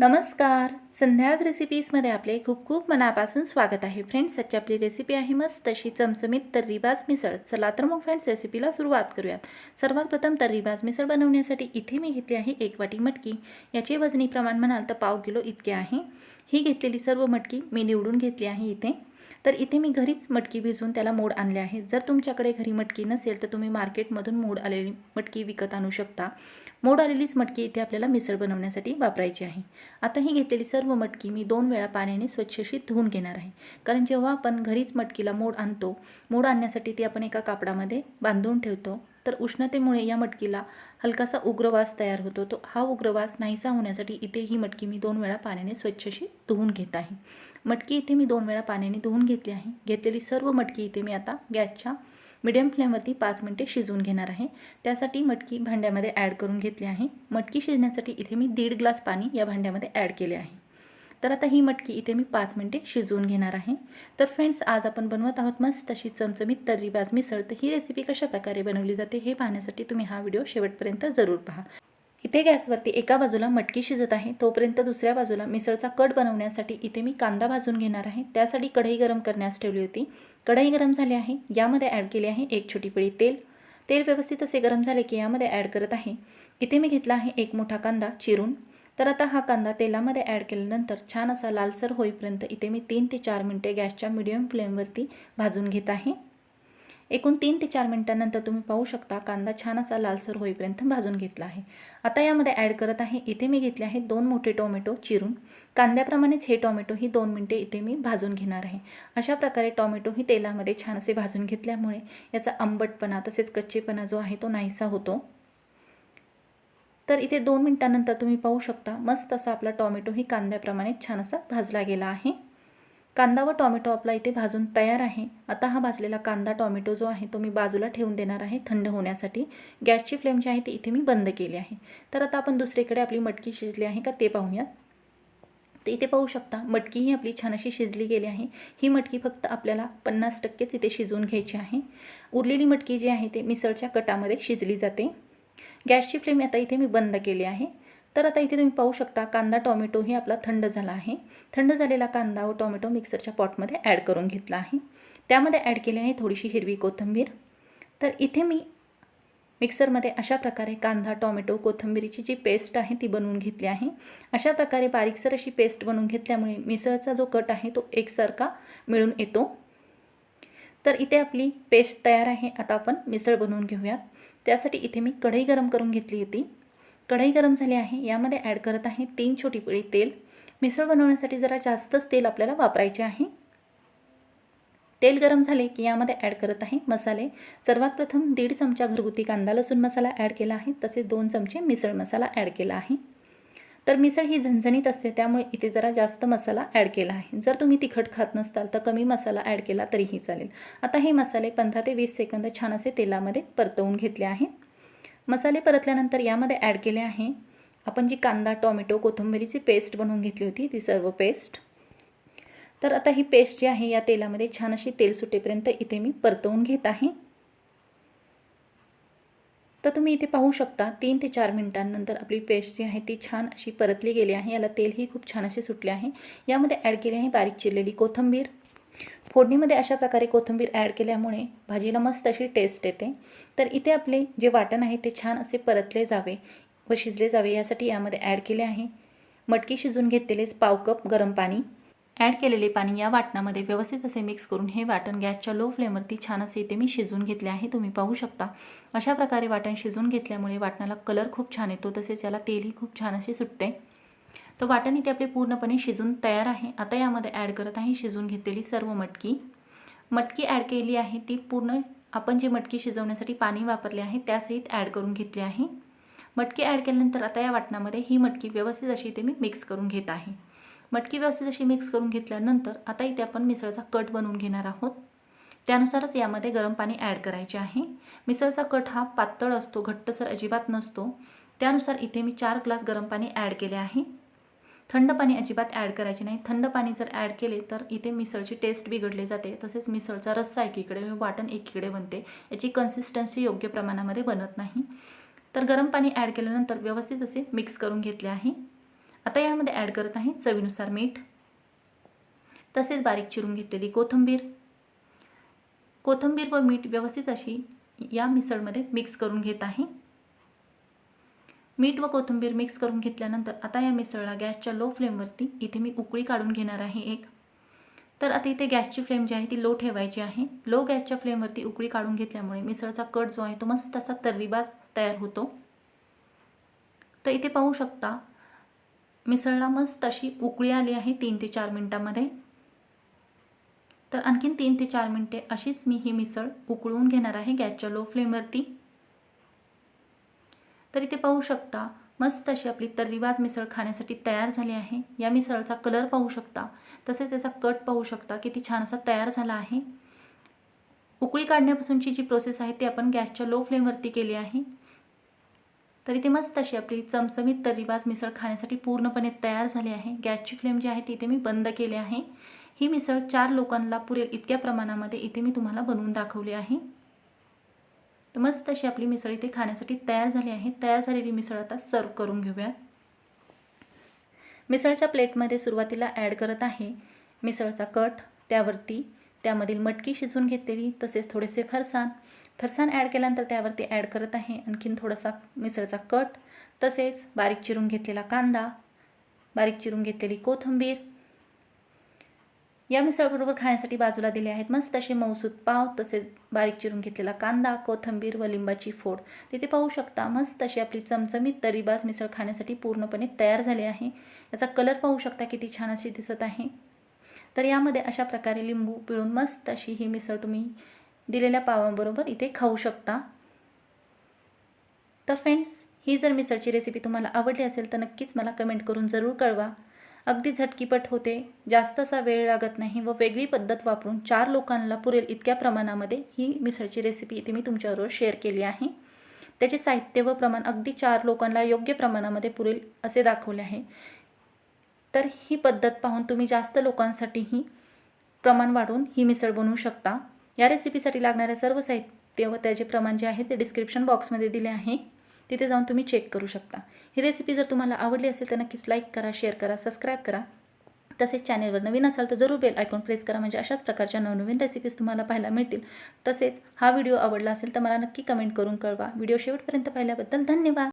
नमस्कार. संध्याज रेसिपीजमध्ये आपले खूप खूप मनापासून स्वागत आहे. फ्रेंड्स आजची आपली रेसिपी आहे मस्त तशी चमचमीत तर्रीबाज मिसळ. चला तर मग फ्रेंड्स रेसिपीला सुरुवात करूयात. सर्वात प्रथम तर्रीबाज मिसळ बनवण्यासाठी इथे मी घेतली आहे एक वाटी मटकी. याचे वजनी प्रमाण म्हणाल तर पाव किलो इतके आहे. ही घेतलेली सर्व मटकी मी निवडून घेतली आहे इथे. तर इथे मी घरीच मटकी भिजवून त्याला मोड आणले आहे. जर तुमच्याकडे घरी मटकी नसेल तर तुम्ही मार्केटमधून मोड आलेली मटकी विकत आणू शकता. मोड आलेलीच मटकी इथे आपल्याला मिसळ बनवण्यासाठी वापरायची आहे. आता ही घेतलेली सर्व मटकी मी दोन वेळा पाण्याने स्वच्छशी धुवून घेणार आहे. कारण जेव्हा आपण घरीच मटकीला मोड आणतो मोड आणण्यासाठी ती आपण एका कापडामध्ये बांधून ठेवतो. तर उष्णतेमुळे या मटकीला हलकासा उग्रवास तयार होतो. तो हा उग्रवास नाहीसा होण्यासाठी इथे ही मटकी मी दोन वेळा पाण्याने स्वच्छशी धुवून घेत आहे. मटकी इथे मी दोन वेळा पाण्याने धुवून घेतली आहे. घेतलेली सर्व मटकी इथे मी आता गॅसच्या मिडियम फ्लेमवरती पाच मिनटे शिजवून घेणार आहे. त्यासाठी मटकी भांड्यामध्ये ॲड करून घेतली आहे. मटकी शिजण्यासाठी इथे मी दीड ग्लास पाणी या भांड्यामध्ये ॲड केले आहे. तर आता ही मटकी इथे मी पाच मिनटे शिजवून घेणार आहे. तर फ्रेंड्स आज आपण बनवत आहोत मस्त तशी चमचमीत तर्रीबाज मिसळ. तर ही रेसिपी कशा प्रकारे बनवली जाते हे पाहण्यासाठी तुम्ही हा व्हिडिओ शेवटपर्यंत जरूर पहा. इथे गॅसवरती एका बाजूला मटकी शिजत आहे. तोपर्यंत दुसऱ्या बाजूला मिसळचा कट बनवण्यासाठी इथे मी कांदा भाजून घेणार आहे. त्यासाठी कढई गरम करण्यास ठेवली होती. कढई गरम झाली आहे. यामध्ये ॲड केली आहे एक छोटी पिळी तेल. तेल व्यवस्थित असे गरम झाले की यामध्ये ॲड करत आहे. इथे मी घेतला आहे एक मोठा कांदा चिरून. तर आता हा कांदा तेलामध्ये ॲड केल्यानंतर छान असा लालसर होईपर्यंत इथे मी तीन ते चार मिनटे गॅसच्या मिडियम फ्लेमवरती भाजून घेत आहे. एकूण तीन ते चार मिनटानंतर तुम्ही पाहू शकता कांदा छान असा लालसर होईपर्यंत भाजून घेतला आहे. आता यामध्ये ॲड करत आहे इथे मी घेतले आहे दोन मोठे टोमॅटो चिरून. कांद्याप्रमाणेच हे टोमॅटो ही दोन मिनटे इथे मी भाजून घेणार आहे. अशा प्रकारे टोमॅटो ही तेलामध्ये छान असे भाजून घेतल्यामुळे याचा आंबटपणा तसेच कच्चेपणा जो आहे तो नाहीसा होतो. तर इथे दोन मिनटानंतर तुम्ही पाहू शकता मस्त असा आपला टॉमॅटो ही कांद्याप्रमाणे छान असा भाजला गेला आहे. कांदा व टॉमॅटो आपला इथे भाजून तयार आहे. आता हा भाजलेला कांदा टॉमॅटो जो आहे तो मी बाजूला ठेवून देणार आहे थंड होण्यासाठी. गॅसची फ्लेम जी आहे ती इथे मी बंद केली आहे. तर आता आपण दुसरीकडे आपली मटकी शिजली आहे का ते पाहूयात. तर इथे पाहू शकता मटकी ही आपली छान अशी शिजली गेली आहे. ही मटकी फक्त आपल्याला पन्नास टक्केच इथे शिजवून घ्यायची आहे. उरलेली मटकी जी आहे ते मिसळच्या कटामध्ये शिजली जाते. गॅसची फ्लेम आता इथे मी बंद केली आहे. तर आता इथे तुम्ही पाहू शकता कांदा टॉमॅटोही आपला थंड झाला आहे. थंड झालेला कांदा व टॉमॅटो मिक्सरच्या पॉटमध्ये ॲड करून घेतला आहे. त्यामध्ये ॲड केली आहे थोडीशी हिरवी कोथिंबीर. तर इथे मी मिक्सरमध्ये अशा प्रकारे कांदा टॉमॅटो कोथिंबीरीची जी पेस्ट आहे ती बनवून घेतली आहे. अशा प्रकारे बारीकसर अशी पेस्ट बनवून घेतल्यामुळे मिसळचा जो कट आहे तो एकसारखा मिळून येतो. तर इथे आपली पेस्ट तयार आहे. आता आपण मिसळ बनवून घेऊयात. त्यासाठी इथे मी कढई गरम करून घेतली होती. कढई गरम झाली आहे. यामध्ये ॲड करत आहे तीन छोटी पिळी तेल. मिसळ बनवण्यासाठी जरा जास्तच तेल आपल्याला वापरायचे आहे. तेल गरम झाले की यामध्ये ॲड करत आहे मसाले. सर्वात प्रथम दीड चमचा घरगुती कांदा लसूण मसाला ॲड केला आहे. तसेच दोन चमचे मिसळ मसाला ॲड केला आहे. तर मिसळ ही झणझणीत असते त्यामुळे इथे जरा जास्त मसाला ॲड केला आहे. जर तुम्ही तिखट खात नसताल तर कमी मसाला ॲड केला तरीही चालेल. आता हे मसाले पंधरा ते वीस सेकंद छान असे तेलामध्ये परतवून घेतले आहेत मसाले परतल्यानंतर यामध्ये ॲड केले आहे आपण जी कांदा टॉमॅटो कोथिंबिरीची पेस्ट बनवून घेतली होती ती सर्व पेस्ट तर आता ही पेस्ट जी आहे या तेलामध्ये छान अशी तेल सुटेपर्यंत इथे मी परतवून घेत आहे. तर तुम्ही इथे पाहू शकता तीन ते चार मिनटांनंतर आपली पेस्ट जी आहे ती छान अशी परतली गेली आहे. याला तेलही खूप छान असे सुटले आहे. यामध्ये ॲड केली आहे बारीक चिरलेली कोथिंबीर. फोडणीमध्ये अशा प्रकारे कोथिंबीर ॲड केल्यामुळे भाजीला मस्त अशी टेस्ट येते. तर इथे आपले जे वाटण आहे ते छान असे परतले जावे व शिजले जावे यासाठी यामध्ये ॲड केले आहे. मटकी शिजून घेतलेलेच पाव कप गरम पाणी. ॲड केलेले पाणी या वाटणामध्ये व्यवस्थित असे मिक्स करून हे वाटण गॅसच्या लो फ्लेमवरती छान असे इथे मी शिजवून घेतले आहे. तुम्ही पाहू शकता. अशा प्रकारे वाटण शिजवून घेतल्यामुळे वाटणाला कलर खूप छान येतो. तसेच याला तेलही खूप छान असे सुटते. तर वाटण इथे आपले पूर्णपणे शिजून तयार आहे. आता यामध्ये ॲड करत आहे शिजून घेतलेली सर्व मटकी. मटकी ॲड केली आहे ती पूर्ण आपण जे मटकी शिजवण्यासाठी पाणी वापरले आहे त्यासहित ॲड करून घेतली आहे. मटकी ॲड केल्यानंतर आता या वाटणामध्ये ही मटकी व्यवस्थित अशी इथे मी मिक्स करून घेत आहे. मटकी व्यवस्थित अशी मिक्स करून घेतल्यानंतर आता इथे आपण मिसळचा कट बनवून घेणार आहोत. त्यानुसारच यामध्ये गरम पाणी ॲड करायचे आहे. मिसळचा कट हा पातळ असतो घट्टसर अजिबात नसतो. त्यानुसार इथे मी चार ग्लास गरम पाणी ॲड केले आहे. थंड पाणी अजिबात ॲड करायचे नाही. थंड पाणी जर ॲड केले तर इथे मिसळची टेस्ट बिघडली जाते. तसेच मिसळचा रस्सा एकीकडे म्हणजे वाटण एकीकडे बनते. याची कन्सिस्टन्सी योग्य प्रमाणामध्ये बनत नाही. तर गरम पाणी ॲड केल्यानंतर व्यवस्थित असे मिक्स करून घेतले आहे. आता यामध्ये ॲड करत आहे चवीनुसार मीठ. तसेच बारीक चिरून घेतलेली कोथिंबीर. कोथिंबीर व मीठ व्यवस्थित अशी या मिसळमध्ये मिक्स करून घेत आहे. मीठ व कोथिंबीर मिक्स करून घेतल्यानंतर आता या मिसळला गॅसच्या लो फ्लेमवरती इथे मी उकळी काढून घेणार आहे एक. तर आता इथे गॅसची फ्लेम जी आहे ती लो ठेवायची आहे. लो गॅसच्या फ्लेमवरती उकळी काढून घेतल्यामुळे मिसळचा कट जो आहे तो मस्त असा तर्रीबाज तयार होतो. तर इथे पाहू शकता मिसळला मस्त अशी उकळी आली आहे तीन ते चार मिनटामध्ये. तर आणखीन तीन ते चार मिनटे अशीच मी ही मिसळ उकळून घेणार आहे गॅसच्या लो फ्लेमवरती. तर इथे पाहू शकता मस्त अशी आपली तर्रीवाज मिसळ खाण्यासाठी तयार झाली आहे. या मिसळचा कलर पाहू शकता तसेच त्याचा कट पाहू शकता किती छान असा तयार झाला आहे. उकळी काढण्यापासूनची जी प्रोसेस आहे ती आपण गॅसच्या लो फ्लेमवरती केली आहे. तर इथे मस्त अशी आपली चमचमीत तर्रीबाज मिसळ खाण्यासाठी पूर्णपणे तयार झाली आहे. गॅसची फ्लेम जी आहे ती इथे मी बंद केली आहे. ही मिसळ चार लोकांना पुरेल इतक्या प्रमाणामध्ये इथे मी तुम्हाला बनवून दाखवली आहे. तर मस्त अशी आपली मिसळ इथे खाण्यासाठी तयार झाली आहे. तयार झालेली मिसळ आता सर्व करून घेऊया. मिसळच्या प्लेटमध्ये सुरुवातीला ॲड करत आहे मिसळचा कट त्यावरती त्यामधील मटकी शिजवून घेतलेली तसेच थोडेसे फरसाण फरसाण ॲड केल्यानंतर त्यावरती ॲड करत आहे. आणखीन थोडासा मिसळचा कट तसेच बारीक चिरून घेतलेला कांदा बारीक चिरून घेतलेली कोथिंबीर. या मिसळबरोबर खाण्यासाठी बाजूला दिले आहेत मस्त असे मौसूद पाव तसेच बारीक चिरून घेतलेला कांदा कोथिंबीर व लिंबाची फोड. तिथे पाहू शकता मस्त अशी आपली चमचमीत तरीबाज मिसळ खाण्यासाठी पूर्णपणे तयार झाली आहे. याचा कलर पाहू शकता किती छान अशी दिसत आहे. तर यामध्ये अशा प्रकारे लिंबू पिळून मस्त अशी ही मिसळ तुम्ही दिलेल्या पावांबरोबर इथे खाऊ शकता. तर फ्रेंड्स ही जर मिसळची रेसिपी तुम्हाला आवडली असेल तर नक्कीच मला कमेंट करून जरूर कळवा. अगदी झटकीपट होते जास्त असा वेळ लागत नाही व वेगळी पद्धत वापरून चार लोकांना पुरेल इतक्या प्रमाणामध्ये ही मिसळची रेसिपी इथे मी तुमच्याबरोबर शेअर केली आहे. त्याचे साहित्य व प्रमाण अगदी चार लोकांना योग्य प्रमाणामध्ये पुरेल असे दाखवले आहे. तर ही पद्धत पाहून तुम्ही जास्त लोकांसाठीही प्रमाण वाढवून ही मिसळ बनवू शकता. या रेसिपीसाठी लागणारे सर्व साहित्य व त्याचे प्रमाण जे आहे ते डिस्क्रिप्शन बॉक्समध्ये दिले आहे. तिथे जाऊन तुम्ही चेक करू शकता. ही रेसिपी जर तुम्हाला आवडली असेल तर नक्कीच लाईक करा शेअर करा सबस्क्राईब करा. तसेच चॅनेलवर नवीन असाल तर जरूर बेल आयकॉन प्रेस करा. म्हणजे अशाच प्रकारच्या नवनवीन रेसिपीज तुम्हाला पाहायला मिळतील. तसेच हा व्हिडिओ आवडला असेल तर मला नक्की कमेंट करून कळवा. व्हिडिओ शेवटपर्यंत पाहिल्याबद्दल धन्यवाद.